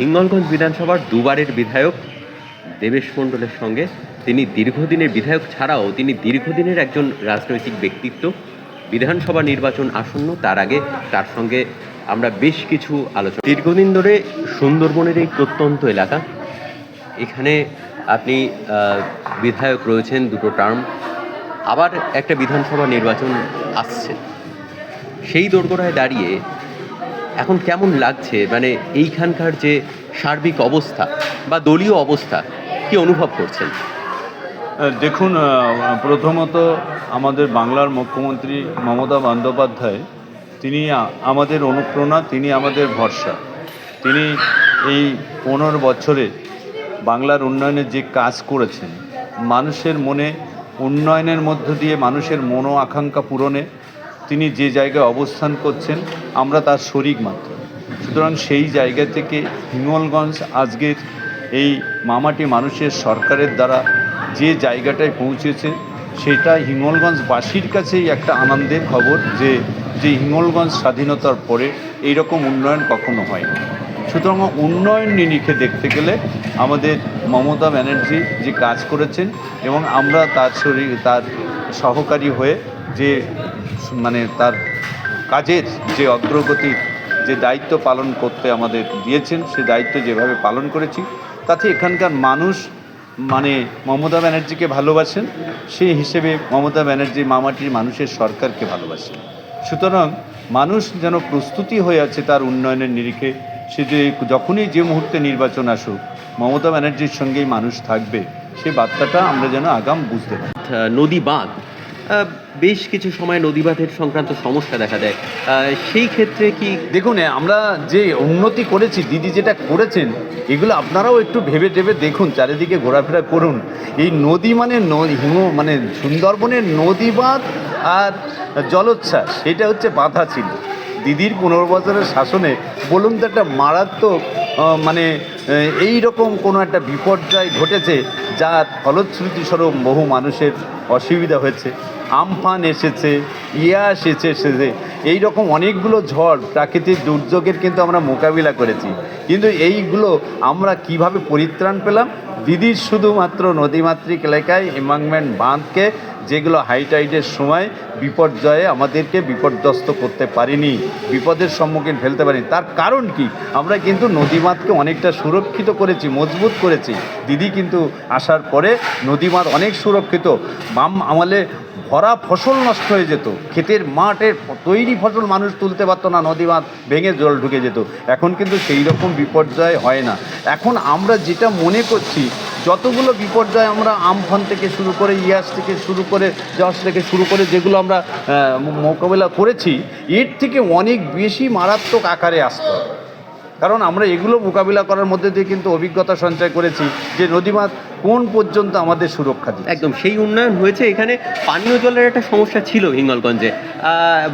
হিঙ্গলগঞ্জ বিধানসভার দুবারের বিধায়ক দেবেশ মণ্ডলের সঙ্গে তিনি দীর্ঘদিনের বিধায়ক ছাড়াও তিনি দীর্ঘদিনের একজন রাজনৈতিক ব্যক্তিত্ব। বিধানসভা নির্বাচন আসন্ন, তার আগে তার সঙ্গে আমরা বেশ কিছু আলোচনা দীর্ঘদিন ধরে সুন্দরবনের এই প্রত্যন্ত এলাকা, এখানে আপনি বিধায়ক রয়েছেন, দুটো টার্ম আবার একটা বিধানসভা নির্বাচন আসছে। সেই দোরগোড়ায় দাঁড়িয়ে এখন কেমন লাগছে? মানে এইখানকার যে সার্বিক অবস্থা বা দলীয় অবস্থা, কি অনুভব করছেন? দেখুন প্রথমত আমাদের বাংলার মুখ্যমন্ত্রী মমতা বন্দ্যোপাধ্যায়, তিনি আমাদের অনুপ্রেরণা, তিনি আমাদের ভরসা। তিনি এই পনেরো বছরে বাংলার উন্নয়নের যে কাজ করেছেন, মানুষের মনে উন্নয়নের মধ্য দিয়ে মানুষের মনো আকাঙ্ক্ষা পূরণে তিনি যে জায়গায় অবস্থান করছেন, আমরা তার শরিক মাত্র। সুতরাং সেই জায়গা থেকে হিঙ্গলগঞ্জ আজকের এই মামাটি মানুষের সরকারের দ্বারা যে জায়গাটায় পৌঁছেছে, সেটা হিঙ্গলগঞ্জবাসীর কাছেই একটা আনন্দের খবর যে যে হিঙ্গলগঞ্জ স্বাধীনতার পরে এইরকম উন্নয়ন কখনো হয়নি। সুতরাং উন্নয়ন নিরিখে দেখতে গেলে আমাদের মমতা ব্যানার্জি যে কাজ করেছেন এবং আমরা তার শরীর, তার সহকারী হয়ে যে মানে তার কাজের যে অগ্রগতির যে দায়িত্ব পালন করতে আমাদের দিয়েছেন, সে দায়িত্ব যেভাবে পালন করেছি, তাতে এখানকার মানুষ মানে মমতা ব্যানার্জিকে ভালোবাসেন সেই হিসেবে মমতা ব্যানার্জি মামাটির মানুষের সরকারকে ভালোবাসেন। সুতরাং মানুষ যেন প্রস্তুতি হয়ে আছে তার উন্নয়নের নিরিখে, সে যে যখনই যে মুহূর্তে নির্বাচন আসুক, মমতা ব্যানার্জির সঙ্গেই মানুষ থাকবে সেই বার্তাটা আমরা যেন আগাম বুঝতে পারি। নদী বাঁধ। বেশ কিছু সময় নদী বাঁধের সংক্রান্ত সমস্যা দেখা দেয়। সেই ক্ষেত্রে কি দেখুন আমরা যে উন্নতি করেছি, দিদি যেটা করেছেন, এগুলো আপনারাও একটু ভেবে ভেবে দেখুন, চারিদিকে ঘোরাফেরা করুন। এই নদী মানে হিম মানে সুন্দরবনের নদী বাঁধ আর জলোচ্ছ্বাস এটা হচ্ছে বাধা ছিল। দিদির পনেরো বছরের শাসনে বলুন তো একটা মারাত্মক মানে এই রকম কোনো একটা বিপর্যয় ঘটেছে, যার ফলশ্রুতিস্বরূপ বহু মানুষের অসুবিধা হয়েছে। আমফান এসেছে ইয়া এসেছে এসেছে। এই রকম অনেকগুলো ঝড় প্রাকৃতিক দুর্যোগের কিন্তু আমরা মোকাবিলা করেছি। কিন্তু এইগুলো আমরা কীভাবে পরিত্রাণ পেলাম? দিদির শুধুমাত্র নদীমাতৃক এলাকায় এমাংমেন্ট বাঁধকে যেগুলো হাইটাইডের সময় বিপর্যয়ে আমাদেরকে বিপর্যস্ত করতে পারিনি, বিপদের সম্মুখীন ফেলতে পারিনি। তার কারণ কি? আমরা কিন্তু নদীমাতকে অনেকটা সুরক্ষিত করেছি, মজবুত করেছি। দিদি কিন্তু আসার পরে নদীমাত অনেক সুরক্ষিত। বাম আমলে ভরা ফসল নষ্ট হয়ে যেত। ক্ষেতের মাঠের তৈরি ফসল মানুষ তুলতে পারতো না নদী বাঁধ ভেঙে জল ঢুকে যেত। এখন কিন্তু সেই রকম বিপর্যয় হয় না। এখন আমরা যেটা মনে করছি যতগুলো বিপর্যয় আমরা আমফান থেকে শুরু করে ইয়াস থেকে শুরু করে জস থেকে শুরু করে যেগুলো আমরা মোকাবেলা করেছি এর থেকে অনেক বেশি মারাত্মক আকারে আসতে। হবে কারণ আমরা এগুলো মোকাবিলা করার মধ্যে দিয়ে কিন্তু অভিজ্ঞতা সঞ্চয় করেছি যে নদীমাত কোন পর্যন্ত আমাদের সুরক্ষা দিচ্ছে। একদম সেই উন্নয়ন হয়েছে এখানে। পানীয় জলের একটা সমস্যা ছিল হিঙ্গলগঞ্জে।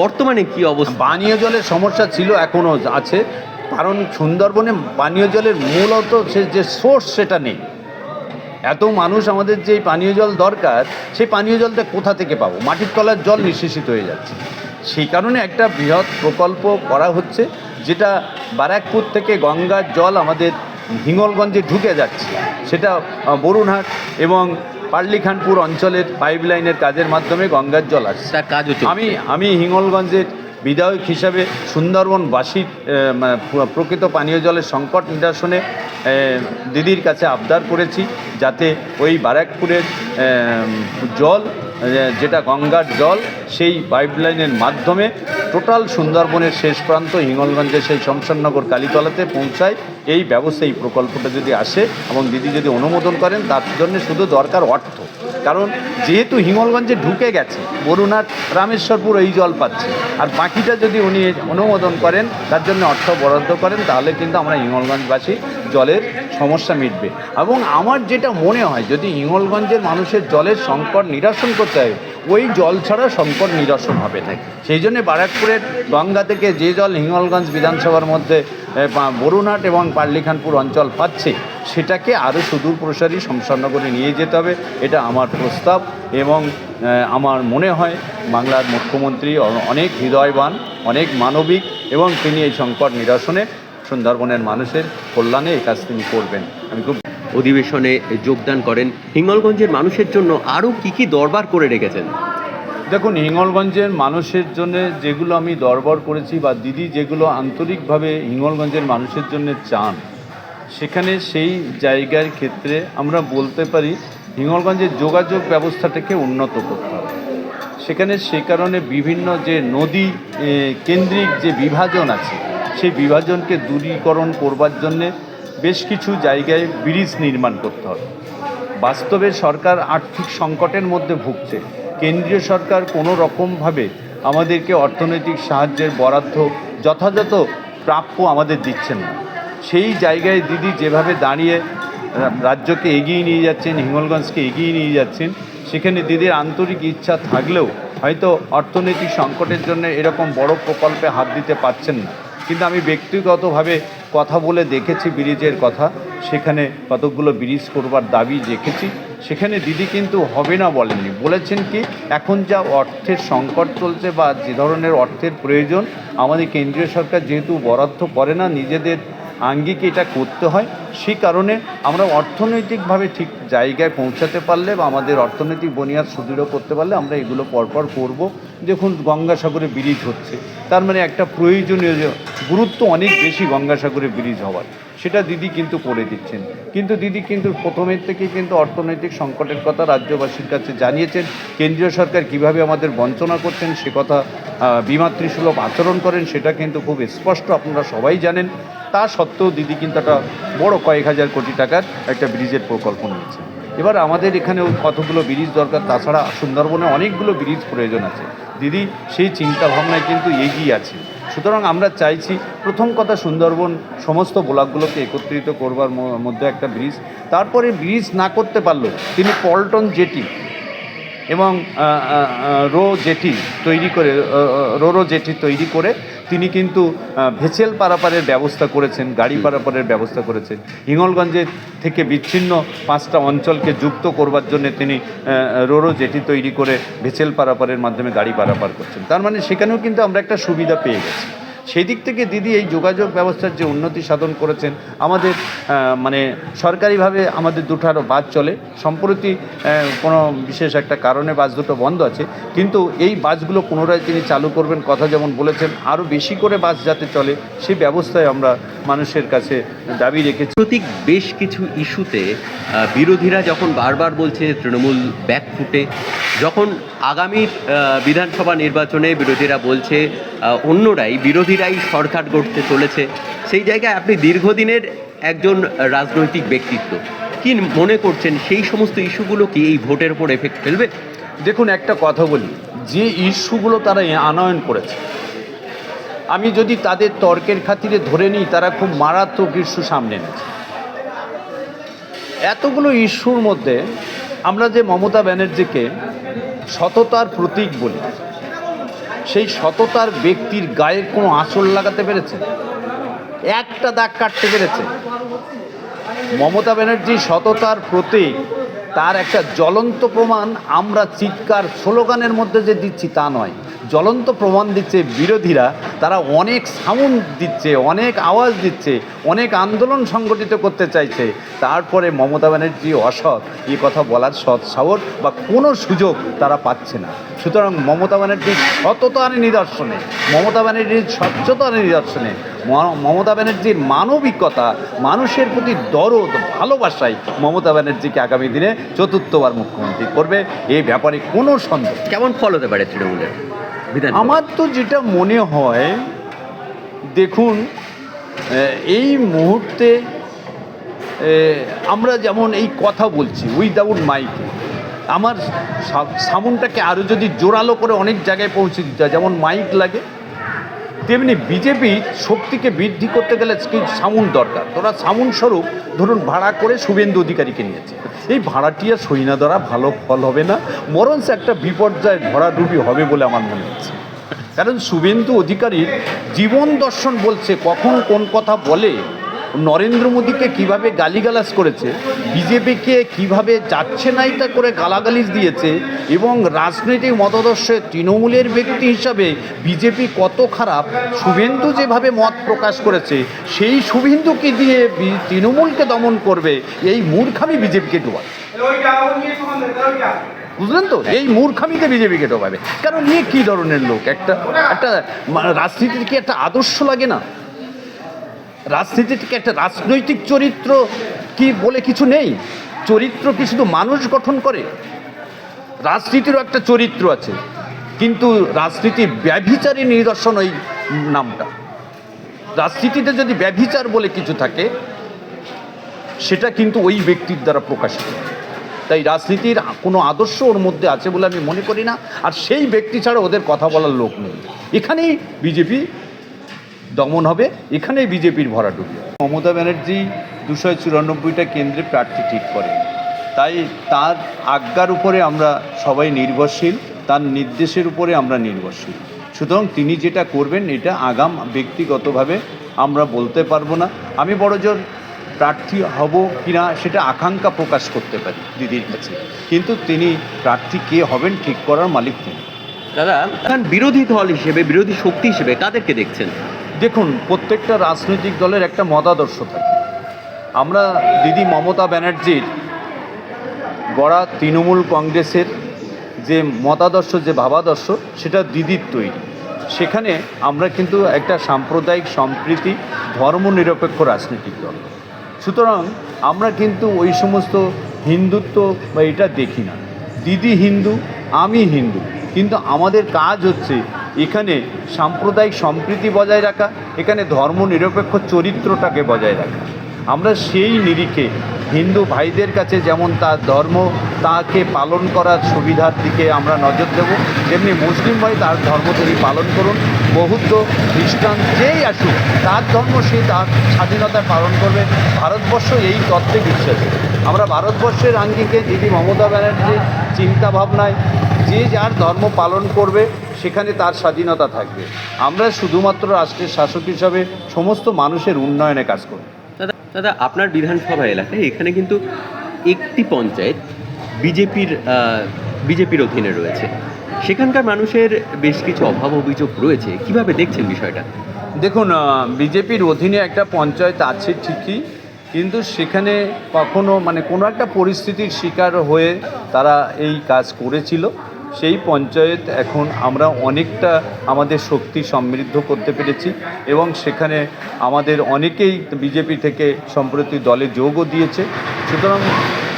বর্তমানে কি অবস্থা? পানীয় জলের সমস্যা ছিল এখনও আছে। কারণ সুন্দরবনে পানীয় জলের মূলত সে যে সোর্স সেটা নেই। এত মানুষ আমাদের যে পানীয় জল দরকার সেই পানীয় জলটা কোথা থেকে পাবো? মাটির তলার জল নিঃশেষিত হয়ে যাচ্ছে। সেই কারণে একটা বৃহৎ প্রকল্প করা হচ্ছে যেটা বারাকপুর থেকে গঙ্গার জল আমাদের হিঙ্গলগঞ্জে ঢুকে যাচ্ছে। সেটা বরুণহাট এবং পার্লিখানপুর অঞ্চলের পাইপলাইনের কাজের মাধ্যমে গঙ্গার জল আসছে। চলছে। আমি আমি হিঙ্গলগঞ্জের বিধায়ক হিসাবে সুন্দরবনবাসীর প্রকৃত পানীয় জলের সংকট নিরসনে দিদির কাছে আবদার করেছি যাতে ওই বারাকপুরের জল যেটা গঙ্গার জল সেই পাইপলাইনের মাধ্যমে টোটাল সুন্দরবনের শেষ প্রান্ত হিঙ্গলগঞ্জের সেই শমশাননগর কালীতলাতে পৌঁছায়। এই ব্যবস্থা, এই প্রকল্পটা যদি আসে এবং দিদি যদি অনুমোদন করেন, তার জন্য শুধু দরকার অর্থ। কারণ যেহেতু হিঙ্গলগঞ্জে ঢুকে গেছে, বরুণার, রামেশ্বরপুর এই জল পাচ্ছে। আর বাকিটা যদি উনি অনুমোদন করেন, তার জন্য অর্থ বরাদ্দ করেন, তাহলে কিন্তু আমরা হিঙ্গলগঞ্জবাসী জলের সমস্যা মিটবে। এবং আমার যেটা মনে হয়, যদি হিঙ্গলগঞ্জের মানুষের জলের সংকট নিরসন করতে হয় ওই জল ছাড়া সংকট নিরসন হবে না। সেই জন্য বারাকপুরের গঙ্গা থেকে যে জল হিঙ্গলগঞ্জ বিধানসভার মধ্যে এ, বা- বরুণহাট এবং পার্লিখানপুর অঞ্চল পাচ্ছে সেটাকে আরও সুদূর প্রসারী শমশানগরে নিয়ে যেতে হবে এটা আমার প্রস্তাব এবং আমার মনে হয় বাংলার মুখ্যমন্ত্রী অনেক হৃদয়বান অনেক মানবিক এবং তিনি এই সংকট নিরসনে সুন্দরবনের মানুষের কল্যাণে এই কাজ তিনি করবেন। আমি খুব অধিবেশনে যোগদান করেন। হিঙ্গলগঞ্জের মানুষের জন্য আরও কি কি দরবার করে রেখেছেন? দেখুন, হিঙ্গলগঞ্জের মানুষের জন্য যেগুলো আমি দরবার করেছি বা দিদি যেগুলো আন্তরিকভাবে হিঙ্গলগঞ্জের মানুষের জন্য চান, সেখানে সেই জায়গার ক্ষেত্রে আমরা বলতে পারি হিঙ্গলগঞ্জের যোগাযোগ ব্যবস্থাটাকে উন্নত করতে হবে। সেখানে সে কারণে বিভিন্ন যে নদী কেন্দ্রিক যে বিভাজন আছে, সেই বিভাজনকে দূরীকরণ করবার জন্যে বেশ কিছু জায়গায় ব্রিজ নির্মাণ করতে হবে। বাস্তবে সরকার আর্থিক সংকটের মধ্যে ভুগছে। কেন্দ্রীয় সরকার কোনো রকমভাবে আমাদেরকে অর্থনৈতিক সাহায্যের বরাদ্দ যথাযথ প্রাপ্য আমাদের দিচ্ছেন না। সেই জায়গায় দিদি যেভাবে দাঁড়িয়ে রাজ্যকে এগিয়ে নিয়ে যাচ্ছেন, হিঙ্গলগঞ্জকে এগিয়ে নিয়ে যাচ্ছেন, সেখানে দিদির আন্তরিক ইচ্ছা থাকলেও হয়তো অর্থনৈতিক সংকটের জন্য এরকম বড় প্রকল্পে হাত দিতে পারছেন না। কিন্তু আমি ব্যক্তিগতভাবে কথা বলে দেখেছি ব্রিজের কথা। সেখানে কতকগুলো ব্রিজ করবার দাবি দেখেছি সেখানে দিদি কিন্তু হবে না বলেননি। বলেছেন কি, এখন যা অর্থের সংকট চলছে বা যে ধরনের অর্থের প্রয়োজন, আমাদের কেন্দ্রীয় সরকার যেহেতু বরাদ্দ করে না, নিজেদের আঙ্গিকে এটা করতে হয়, সেই কারণে আমরা অর্থনৈতিকভাবে ঠিক জায়গায় পৌঁছাতে পারলে বা আমাদের অর্থনৈতিক বুনিয়াদ সুদৃঢ় করতে পারলে আমরা এগুলো পরপর করব। দেখুন, গঙ্গাসাগরে ব্রিজ হচ্ছে, তার মানে একটা প্রয়োজনীয় যে গুরুত্ব অনেক বেশি গঙ্গাসাগরে ব্রিজ হওয়ার, সেটা দিদি কিন্তু করে দিচ্ছেন। কিন্তু দিদি কিন্তু প্রথমের থেকে কিন্তু অর্থনৈতিক সংকটের কথা রাজ্যবাসীর কাছে জানিয়েছেন, কেন্দ্রীয় সরকার কীভাবে আমাদের বঞ্চনা করছেন, সে কথা বিমাতৃসুলভ আচরণ করেন, সেটা কিন্তু খুব স্পষ্ট আপনারা সবাই জানেন। তা সত্ত্বেও দিদি কিন্তু একটা বড় কয়েক হাজার কোটি টাকার একটা ব্রিজের প্রকল্প নিয়েছে। এবার আমাদের এখানেও কতগুলো ব্রিজ দরকার তাছাড়া সুন্দরবনে অনেকগুলো ব্রিজ প্রয়োজন আছে। দিদি, সেই চিন্তা ভাবনায় কিন্তু এগিয়ে আছে। সুতরাং আমরা চাইছি প্রথম কথা সুন্দরবন সমস্ত ব্লকগুলোকে একত্রিত করবার মধ্যে একটা ব্রিজ। তারপরে ব্রিজ না করতে পারলেও তিনি পল্টন জেটি এবং রো জেটি তৈরি করে রো রো জেটি তৈরি করে তিনি কিন্তু ভেচেল পারাপারের ব্যবস্থা করেছেন গাড়ি পারাপারের ব্যবস্থা করেছেন। হিঙ্গলগঞ্জের থেকে বিচ্ছিন্ন পাঁচটা অঞ্চলকে যুক্ত করবার জন্য তিনি রোরো জেটি তৈরি করে ভেসেল পারাপারের মাধ্যমে গাড়ি পারাপার করছেন। তার মানে সেখানেও কিন্তু আমরা একটা সুবিধা পেয়ে গেছি। সেই দিক থেকে দিদি এই যোগাযোগ ব্যবস্থার যে উন্নতি সাধন করেছেন, আমাদের মানে সরকারিভাবে আমাদের দুটো আরও বাস চলে। সম্প্রতি কোনো বিশেষ একটা কারণে বাস দুটো বন্ধ আছে। কিন্তু এই বাসগুলো পুনরায় তিনি চালু করবেন কথা যেমন বলেছেন, আরও বেশি করে বাস যাতে চলে, সেই ব্যবস্থায় আমরা মানুষের কাছে দাবি রেখেছি। প্রতীক বেশ কিছু ইস্যুতে বিরোধীরা যখন বারবার বলছে তৃণমূল ব্যাক ফুটে যখন আগামী বিধানসভা নির্বাচনে বিরোধীরা বলছে অন্যরাই, বিরোধীরাই সরকার গড়তে চলেছে, সেই জায়গায় আপনি দীর্ঘদিনের একজন রাজনৈতিক ব্যক্তিত্ব, কি মনে করছেন সেই সমস্ত ইস্যুগুলো কি এই ভোটের উপর এফেক্ট ফেলবে? দেখুন, একটা কথা বলি, যে ইস্যুগুলো তারা আনয়ন করেছে, আমি যদি তাদের তর্কের খাতিরে ধরে নিই, তারা খুব মারাত্মক ইস্যু সামনে এনেছে। এতগুলো ইস্যুর মধ্যে আমরা যে মমতা ব্যানার্জিকে সততার প্রতীক বলি। সেই সততার ব্যক্তির গায়ে কোনো আঁচল লাগাতে পেরেছে? একটা দাগ কাটতে পেরেছে? মমতা ব্যানার্জি সততার প্রতীক, তার একটা জ্বলন্ত প্রমাণ আমরা চিৎকার স্লোগানের মধ্যে যে দিচ্ছি তা নয়। জ্বলন্ত প্রমাণ দিচ্ছে বিরোধীরা। তারা অনেক সাউন্ড দিচ্ছে, অনেক আওয়াজ দিচ্ছে, অনেক আন্দোলন সংগঠিত করতে চাইছে। তারপরে মমতা ব্যানার্জি অসৎ। এই কথা বলার সৎ সাহস বা কোনো সুযোগ তারা পাচ্ছে না। সুতরাং মমতা ব্যানার্জির সততার নিদর্শনে, মমতা ব্যানার্জির স্বচ্ছতার নিদর্শনে মমতা ব্যানার্জির মানবিকতা, মানুষের প্রতি দরদ, ভালোবাসাই মমতা ব্যানার্জিকে আগামী দিনে চতুর্থবার মুখ্যমন্ত্রী করবে। এই ব্যাপারে কোনো সন্দেহ কেমন ফল হতে পারে তৃণমূলের? আমার তো যেটা মনে হয়, দেখুন এই মুহূর্তে আমরা যেমন এই কথা বলছি উইদাউট মাইক আমার সাউন্ডটাকে আরও যদি জোরালো করে অনেক জায়গায় পৌঁছে দিতে হয়, যেমন মাইক লাগে তেমনি বিজেপি শক্তিকে বৃদ্ধি করতে গেলে সামুন দরকার? তোরা সামুন স্বরূপ ধরুন ভাড়া করে শুভেন্দু অধিকারীকে নিয়েছে। এই ভাড়াটিয়া সৈনা দ্বারা ভালো ফল হবে না, বরঞ্চ একটা বিপর্যয় ভরাডুবি হবে বলে আমার মনে হচ্ছে। কারণ শুভেন্দু অধিকারীর জীবন দর্শন বলছে, কখন কোন কথা বলে নরেন্দ্র মোদীকে কীভাবে গালিগালাজ করেছে, বিজেপিকে কীভাবে যাচ্ছে না এটা করে গালাগালিজ দিয়েছে এবং রাজনৈতিক মতাদর্শে তৃণমূলের ব্যক্তি হিসাবে বিজেপি কত খারাপ, শুভেন্দু যেভাবে মত প্রকাশ করেছে, সেই শুভেন্দুকে দিয়ে তৃণমূলকে দমন করবে, এই মূর্খামি বিজেপিকে ডোবাচ্ছে বুঝলেন তো? এই মূর্খামিতে বিজেপিকে ডোবাবে। কারণ ইয়ে কী ধরনের লোক? একটা একটা রাজনীতির কি একটা আদর্শ লাগে না? রাজনীতিতে একটা রাজনৈতিক চরিত্র কি বলে কিছু নেই? চরিত্র কি শুধু মানুষ গঠন করে? রাজনীতিরও একটা চরিত্র আছে, কিন্তু রাজনীতি ব্যভিচারী নিদর্শন ওই নামটা। রাজনীতিতে যদি ব্যভিচার বলে কিছু থাকে, সেটা কিন্তু ওই ব্যক্তির দ্বারা প্রকাশিত। তাই রাজনীতির কোনো আদর্শ ওর মধ্যে আছে বলে আমি মনে করি না, আর সেই ব্যক্তি ছাড়া ওদের কথা বলার লোক নেই। এখানেই বিজেপি দমন হবে এখানেই বিজেপির ভরাডুবি মমতা ব্যানার্জি দুশো চুরানব্বইটা কেন্দ্রে প্রার্থী ঠিক করে তাই তার আজ্ঞার উপরে আমরা সবাই নির্ভরশীল তার নির্দেশের উপরে আমরা নির্ভরশীল। সুতরাং তিনি যেটা করবেন এটা আগাম ব্যক্তিগতভাবে আমরা বলতে পারব না। আমি বড় জোর প্রার্থী হব কিনা সেটা আকাঙ্ক্ষা প্রকাশ করতে পারি দিদির কাছে। কিন্তু তিনি প্রার্থী কে হবেন ঠিক করার মালিক তিনি। দাদা এখন বিরোধী দল হিসেবে বিরোধী শক্তি হিসেবে কাদেরকে দেখছেন? দেখুন, প্রত্যেকটা রাজনৈতিক দলের একটা মতাদর্শ থাকে। আমরা দিদি মমতা ব্যানার্জির গড়া তৃণমূল কংগ্রেসের যে মতাদর্শ যে ভাবাদর্শ, সেটা দিদির তৈরি। সেখানে আমরা কিন্তু একটা সাম্প্রদায়িক সম্প্রীতি, ধর্মনিরপেক্ষ রাজনৈতিক দল। সুতরাং আমরা কিন্তু ওই সমস্ত হিন্দুত্ব বা এটা দেখি না। দিদি হিন্দু, আমি হিন্দু। কিন্তু আমাদের কাজ হচ্ছে এখানে সাম্প্রদায়িক সম্প্রীতি বজায় রাখা এখানে ধর্মনিরপেক্ষ চরিত্রটাকে বজায় রাখা। আমরা সেই নিরিখে হিন্দু ভাইদের কাছে যেমন তার ধর্ম, তাকে পালন করার সুবিধার দিকে আমরা নজর দেব, তেমনি মুসলিম ভাই তার ধর্ম তিনি পালন করুন। বৌদ্ধ, খ্রিস্টান যেই আসুক, তার ধর্ম সে তার স্বাধীনতায় পালন করবে। ভারতবর্ষ এই তত্ত্বে বিশ্বাসী আমরা ভারতবর্ষের আঙ্গিকে দিদি মমতা ব্যানার্জির চিন্তা ভাবনায় যে যার ধর্ম পালন করবে, সেখানে তার স্বাধীনতা থাকবে। আমরা শুধুমাত্র রাষ্ট্রের শাসক হিসাবে সমস্ত মানুষের উন্নয়নে কাজ দাদা দাদা, আপনার বিধানসভা এলাকায় এখানে কিন্তু একটি পঞ্চায়েত বিজেপির বিজেপির অধীনে রয়েছে। সেখানকার মানুষের বেশ কিছু অভাব অভিযোগ রয়েছে। কীভাবে দেখছেন বিষয়টা? দেখুন বিজেপির অধীনে একটা পঞ্চায়েত আছে ঠিকই, কিন্তু সেখানে কখনো মানে কোনো একটা পরিস্থিতির শিকার হয়ে তারা এই কাজ করেছিল। সেই পঞ্চায়েত এখন আমরা অনেকটা আমাদের শক্তি সমৃদ্ধ করতে পেরেছি এবং সেখানে আমাদের অনেকেই বিজেপি থেকে সম্প্রতি দলে যোগও দিয়েছে। সুতরাং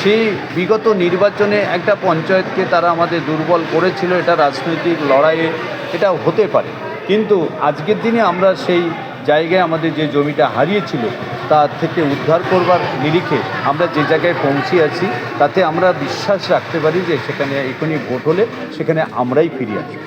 সেই বিগত নির্বাচনে একটা পঞ্চায়েতকে তারা আমাদের দুর্বল করেছিল, এটা রাজনৈতিক লড়াইয়ে এটা হতে পারে। কিন্তু আজকের দিনে আমরা সেই জায়গায় আমাদের যে জমিটা হারিয়েছিল, তার থেকে উদ্ধার করবার নিরিখে আমরা যে জায়গায় পৌঁছে আছি, তাতে আমরা বিশ্বাস রাখতে পারি যে সেখানে এখনই ভোট হলে সেখানে আমরাই ফিরে আসব।